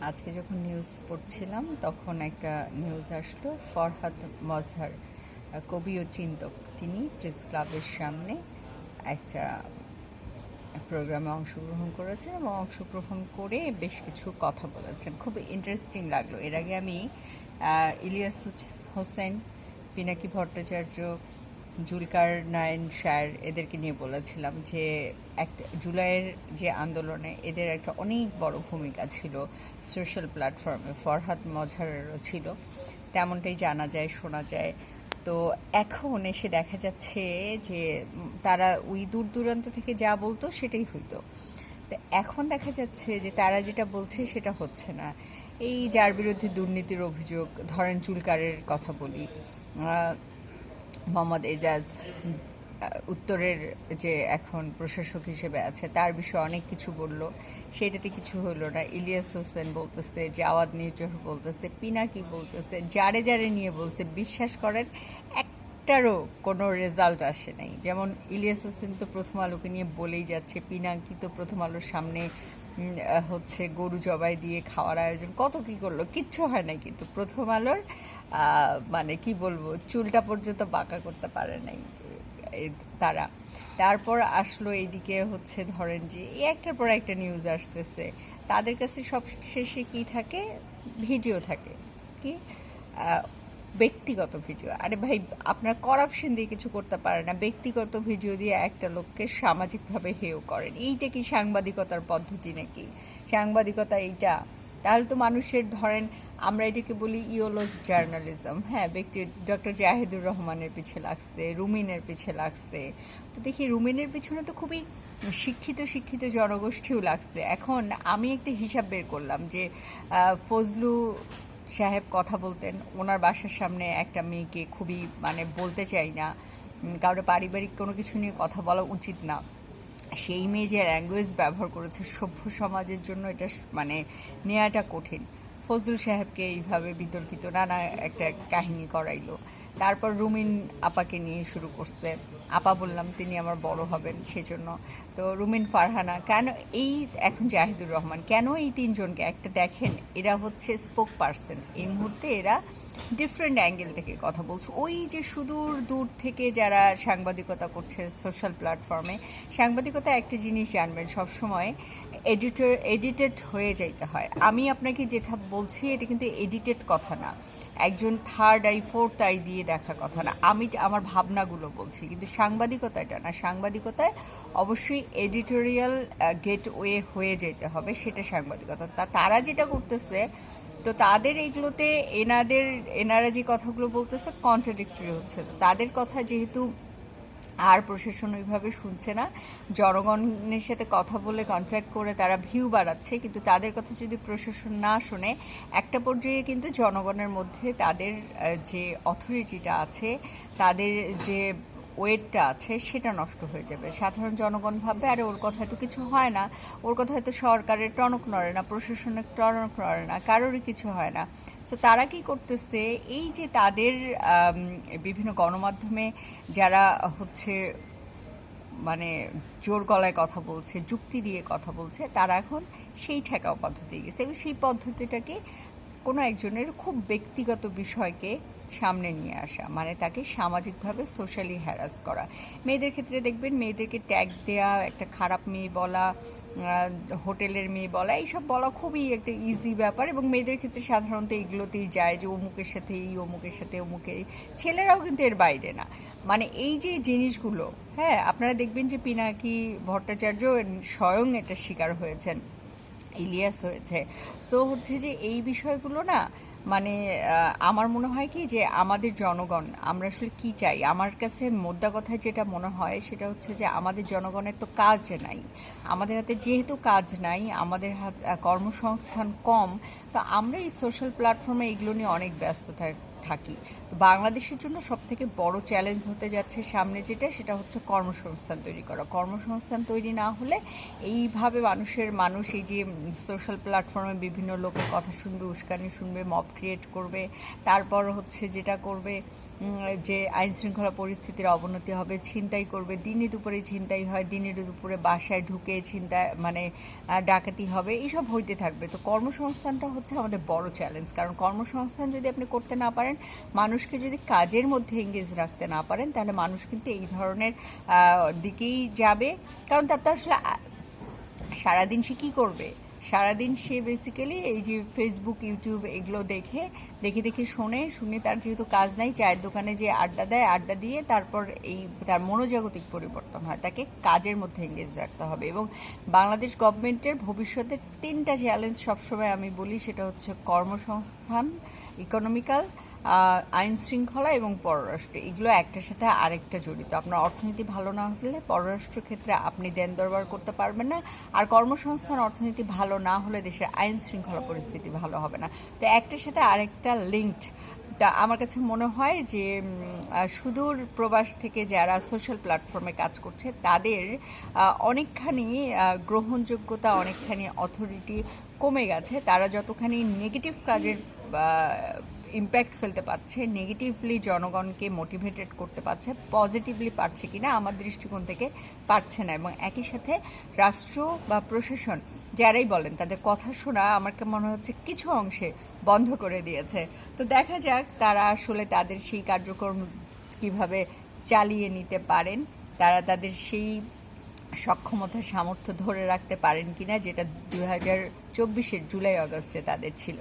আজকে যখন নিউজ পড়ছিলাম, তখন একটা নিউজ আসলো। ফরহাদ মজহার, কবি ও চিন্তক। তিনি প্রেস ক্লাবের সামনে একটা প্রোগ্রামে অংশগ্রহণ করেছেন এবং অংশগ্রহণ করে বেশ কিছু কথা বলেছেন। খুব ইন্টারেস্টিং লাগল। এর আগে আমি ইলিয়াস হুস- হোসেন, পিনাকি ভট্টাচার্য জুলকার নায়ন শায়ার এদেরকে নিয়ে বলেছিলাম যে একটা জুলাইয়ের যে আন্দোলনে এদের একটা অনেক বড় ভূমিকা ছিল সোশ্যাল প্ল্যাটফর্মে, ফরহাদ মজহারেরও ছিল। তেমনটাই জানা যায়, শোনা যায়। তো এখন এসে দেখা যাচ্ছে যে তারা ওই দূর দূরান্ত থেকে যা বলতো সেটাই হইতো। তো এখন দেখা যাচ্ছে যে তারা যেটা বলছে সেটা হচ্ছে না। এই যার বিরুদ্ধে দুর্নীতির অভিযোগ, ধরেন চুলকারের কথা বলি মোহাম্মদ এজাজ উত্তরের যে এখন প্রশাসক হিসেবে আছে, তার বিষয়ে অনেক কিছু বলল। সেটাতে কিছু হলো না। ইলিয়াস হোসেন বলতেছে, জাওয়াদ নির্জহ বলতেছে, পিনাকি বলতেছে, যারে যারে নিয়ে বলছে। বিশ্বাস করেন, একটারও কোনো রেজাল্ট আসে নাই। যেমন ইলিয়াস হোসেন তো প্রথম আলোকে নিয়ে বলেই যাচ্ছে, পিনাকি তো প্রথম আলোর সামনে হচ্ছে গরু জবাই দিয়ে খাওয়ার আয়োজন। কত কি করল? কিচ্ছু হয় না কিন্তু। প্রথম আলোর মানে কি বলব, চুলটা পর্যন্ত বাঁকা করতে পারে নাই তারা। তারপর আসলো এইদিকে হচ্ছে ধরেন যে একটার পর একটা নিউজ আসতেছে। তাদের কাছে সব শেষে কি থাকে? ভিডিও থাকে। কি? ব্যক্তিগত ভিডিও। আরে ভাই, আপনার করাপশন দিয়ে কিছু করতে পারে না। ব্যক্তিগত ভিডিও দিয়ে একটা লোককে সামাজিকভাবে হেয় করেন। এইটা কি সাংবাদিকতার পদ্ধতি নাকি? সাংবাদিকতা এইটা। তাহলে তো মানুষের ধরেন, আমরা এটাকে বলি ইওলো জার্নালিজম হ্যাঁ ব্যক্তি ডক্টর জাহিদুর রহমানের পিছে লাগছে, রুমিনের পিছে লাগছে। তো দেখি, রুমিনের পিছনে তো খুবই শিক্ষিত শিক্ষিত জনগোষ্ঠীও লাগছে। এখন আমি একটা হিসাব বের করলাম যে ফজলু সাহেব কথা বলতেন। ওনার বাসার সামনে একটা মেয়েকে খুবই মানে বলতে চাই না। কারোর পারিবারিক কোনো কিছু নিয়ে কথা বলা উচিত না। সেই মেয়ে যে ল্যাঙ্গুয়েজ ব্যবহার করেছে সভ্য সমাজের জন্য এটা মানে নেওয়াটা কঠিন। ফজলুল সাহেবকে এইভাবে বিতর্কিত নানা একটা কাহিনী করাইলো। তারপর রুমিন আপাকে নিয়ে শুরু করছে। আপা বললাম, তিনি আমার বড় হবেন সেজন্য। তো রুমিন ফারহানা, কেন এই, এখন জাহিদুর রহমান, কেন এই তিনজনকে? একটা দেখেন, এরা হচ্ছে স্পোক পার্সন এই মুহূর্তে এরা ডিফারেন্ট অ্যাঙ্গেল থেকে কথা বলছে। ওই যে সুদূর দূর থেকে যারা সাংবাদিকতা করছে সোশ্যাল প্ল্যাটফর্মে সাংবাদিকতা একটা জিনিস জানবেন, সবসময় এডিটর এডিটেড হয়ে যাইতে হয়। আমি আপনাকে যেটা বলছি, এটা কিন্তু এডিটেড কথা না। একজন থার্ড আই ফোর্থ আই দিয়ে দেখা কথা না। আমি আমার ভাবনাগুলো বলছি, কিন্তু সাংবাদিকতা এটা না। সাংবাদিকতায় অবশ্যই এডিটোরিয়াল গেটওয়ে হয়ে যেতে হবে, সেটা সাংবাদিকতা। তা তারা যেটা করতেছে, তো তাদের এইগুলোতে এনাদের, এনারা যে কথাগুলো বলতেছে কন্ট্রাডিক্টরি হচ্ছে। তাদের কথা যেহেতু আর প্রশাসন ওইভাবে শুনছে না। জনগণের সাথে কথা বলে কন্ট্যাক্ট করে তারা ভিউ বাড়াচ্ছে, কিন্তু তাদের কথা যদি প্রশাসন না শোনে, একটা পর্যায়ে কিন্তু জনগণের মধ্যে তাদের যে অথরিটিটা আছে, তাদের যে ওয়েটটা আছে, সেটা নষ্ট হয়ে যাবে। সাধারণ জনগণ ভাববে, আরে, ওর কথা তো কিছু হয় না। ওর কথা হয়তো সরকারের টনক নড়ে না, প্রশাসনের টনক নড়ে না, কারোরই কিছু হয় না। তো তারা কি করতেছে, এই যে তাদের বিভিন্ন গণমাধ্যমে যারা হচ্ছে মানে জোর গলায় কথা বলছে, যুক্তি দিয়ে কথা বলছে, তারা এখন সেই ঠেকাও পদ্ধতি গেছে এবং সেই পদ্ধতিটাকে কোনো একজনের খুব ব্যক্তিগত বিষয়কে সামনে নিয়ে আসা মানে তাকে সামাজিকভাবে সোশ্যালি হ্যারাস করা। মেয়েদের ক্ষেত্রে দেখবেন মেয়েদেরকে ট্যাগ দেয়া, একটা খারাপ মেয়ে বলা হোটেলের মেয়ে বলা, এইসব বলা খুবই একটা ইজি ব্যাপার এবং মেয়েদের ক্ষেত্রে সাধারণত এগুলোতেই যায় যে অমুকের সাথে এই অমুকের সাথে অমুকের ছেলেরাও কিন্তু এর বাইরে না। মানে এই যে জিনিসগুলো হ্যাঁ আপনারা দেখবেন যে পিনাকি ভট্টাচার্য স্বয়ং এটা শিকার হয়েছেন। ইলিয়াস হয়েছে। সো হচ্ছে যে এই বিষয়গুলো না মানে আমার মনে হয় কি যে আমাদের জনগণ, আমরা আসলে কি চাই? আমার কাছে মোদ্দা কথায় যেটা মনে হয়, সেটা হচ্ছে যে আমাদের জনগণের তো কাজ নাই। আমাদের হাতে যেহেতু কাজ নাই, আমাদের হাত কর্মসংস্থান কম, তো আমরা এই সোশ্যাল প্ল্যাটফর্মে এগুলো নিয়ে অনেক ব্যস্ত থাক- থাকি। তো বাংলাদেশের জন্য সব থেকে বড় চ্যালেঞ্জ হতে যাচ্ছে সামনে যেটা, সেটা হচ্ছে কর্মসংস্থান তৈরি করা। কর্মসংস্থান তৈরি না হলে এইভাবে মানুষের, মানুষ এই যে সোশ্যাল প্ল্যাটফর্মে বিভিন্ন লোকের কথা শুনবে, উস্কানি শুনবে মব ক্রিয়েট করবে, তারপর হচ্ছে যেটা করবে যে আইন শৃঙ্খলা পরিস্থিতির অবনতি হবে, ছিনতাই করবে, দিনে দুপুরে ছিনতাই হয়, দিনে দুপুরে বাসায় ঢুকে ছিনতাই মানে ডাকাতি হবে, এইসব হইতে থাকবে। তো কর্মসংস্থানটা হচ্ছে আমাদের বড় চ্যালেঞ্জ কারণ কর্মসংস্থান যদি আপনি করতে না পারেন মানুষকে যদি কাজের মধ্যে এঙ্গেজ রাখতে না পারেন, তাহলে মানুষ কিন্তু এই ধরনের দিকেই যাবে। কারণ তার তো আসলে সারাদিন সে কী করবে? সারাদিন সে বেসিক্যালি এই যে ফেসবুক ইউটিউব এগুলো দেখে দেখে দেখে শোনে, শুনে তার যেহেতু কাজ নাই, চায়ের দোকানে যে আড্ডা দেয়, আড্ডা দিয়ে তারপর এই, তার মনোজাগতিক পরিবর্তন হয়। তাকে কাজের মধ্যে এঙ্গেজ রাখতে হবে। এবং বাংলাদেশ গভর্নমেন্টের ভবিষ্যতের তিনটা চ্যালেঞ্জ সবসময় আমি বলি, সেটা হচ্ছে কর্মসংস্থান ইকোনমিক্যাল আইন শৃঙ্খলা এবং পররাষ্ট্র, এগুলো একটার সাথে আরেকটা জড়িত। আপনার অর্থনীতি ভালো না হলে পররাষ্ট্র ক্ষেত্রে আপনি দেন দরবার করতে পারবেন না, আর কর্মসংস্থান, অর্থনীতি ভালো না হলে দেশের আইন শৃঙ্খলা পরিস্থিতি ভালো হবে না। তো একটার সাথে আরেকটা লিঙ্কড তা আমার কাছে মনে হয় যে সুদূর প্রবাস থেকে যারা সোশ্যাল প্ল্যাটফর্মে কাজ করছে, তাদের অনেকখানি গ্রহণযোগ্যতা, অনেকখানি অথরিটি কমে গেছে। তারা যতখানি নেগেটিভ কাজের ইম্প্যাক্ট ফেলতে পারছে নেগেটিভলি জনগণকে মোটিভেটেড করতে পারছে পজিটিভলি পারছে কিনা আমার দৃষ্টিকোণ থেকে পারছে না। এবং একই সাথে রাষ্ট্র বা প্রশাসন যারাই বলেন, তাদের কথা শোনা আমার মনে হচ্ছে কিছু অংশে বন্ধ করে দিয়েছে। তো দেখা যাক তারা আসলে তাদের সেই কার্যক্রম কীভাবে চালিয়ে নিতে পারেন, তারা তাদের সেই সক্ষমতা, সামর্থ্য ধরে রাখতে পারেন কিনা, যেটা দু হাজার চব্বিশের জুলাই আগস্টে তাদের ছিল।